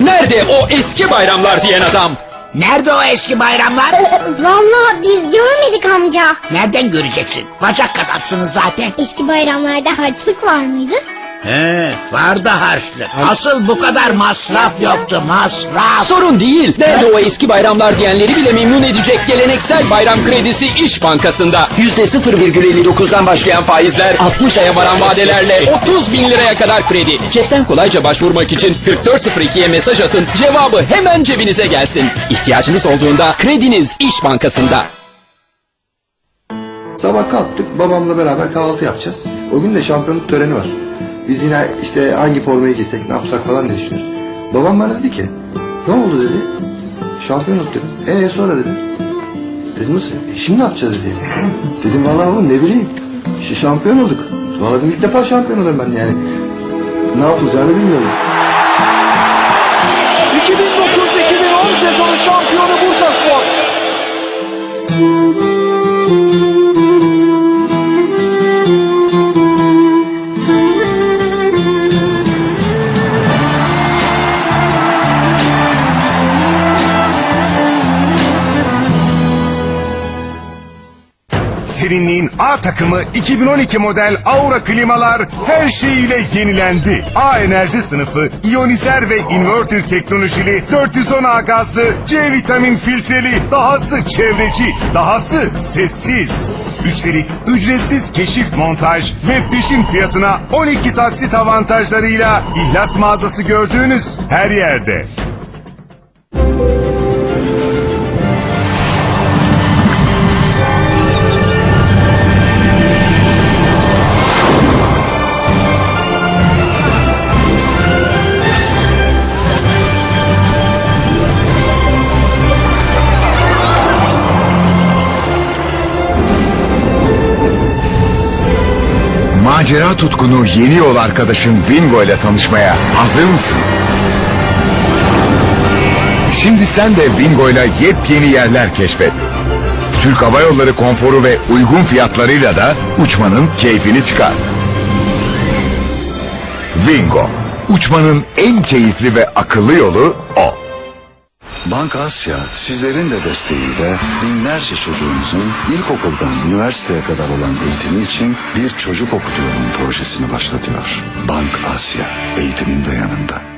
İşte o eski bayramlar diyen adam. Nerede o eski bayramlar? Vallahi biz görmedik amca. Nereden göreceksin? Bacak kadarsınız zaten. Eski bayramlarda harçlık var mıydı? He, vardı harçlık. Asıl bu kadar masraf yoktu, masraf. Sorun değil. Nerede o eski bayramlar diyenleri bile memnun edecek geleneksel bayram kredisi İş Bankası'nda. Yüzde 0,59'dan başlayan faizler 60 aya varan vadelerle 30 bin liraya kadar kredi. Cepten kolayca başvurmak için 4402'ye mesaj atın. Cevabı hemen cebinize gelsin. İhtiyacınız olduğunda krediniz İş Bankası'nda. Sabah kalktık babamla beraber kahvaltı yapacağız. O gün de şampiyonluk töreni var. Biz yine işte hangi formayı giysek ne yapsak falan diye düşünüyoruz. Babam bana dedi ki ne oldu dedi. Şampiyonluk dedim. Ee sonra dedi. Dedim nasıl? E, şimdi ne yapacağız dedi. dedim vallahi oğlum ne bileyim. İşte şampiyon olduk. Vallahi dedim ilk defa şampiyon oluyorum ben yani. Ne yapılacağını bilmiyorum. Serinliğin A takımı 2012 model Aura klimalar her şeyiyle yenilendi. A enerji sınıfı iyonizer ve inverter teknolojili 410 A gazlı C vitamin filtreli dahası çevreci dahası sessiz. Üstelik ücretsiz keşif montaj ve peşin fiyatına 12 taksit avantajlarıyla ihlas mağazası gördüğünüz her yerde. Macera tutkunu yeni yol arkadaşın Vingo ile tanışmaya hazır mısın? Şimdi sen de Vingo ile yepyeni yerler keşfet. Türk Hava Yolları konforu ve uygun fiyatlarıyla da uçmanın keyfini çıkar. Vingo, uçmanın en keyifli ve akıllı yolu o. Bank Asya sizlerin de desteğiyle binlerce çocuğumuzun ilkokuldan üniversiteye kadar olan eğitimi için bir çocuk okutuyorum projesini başlatıyor. Bank Asya eğitimin de yanında.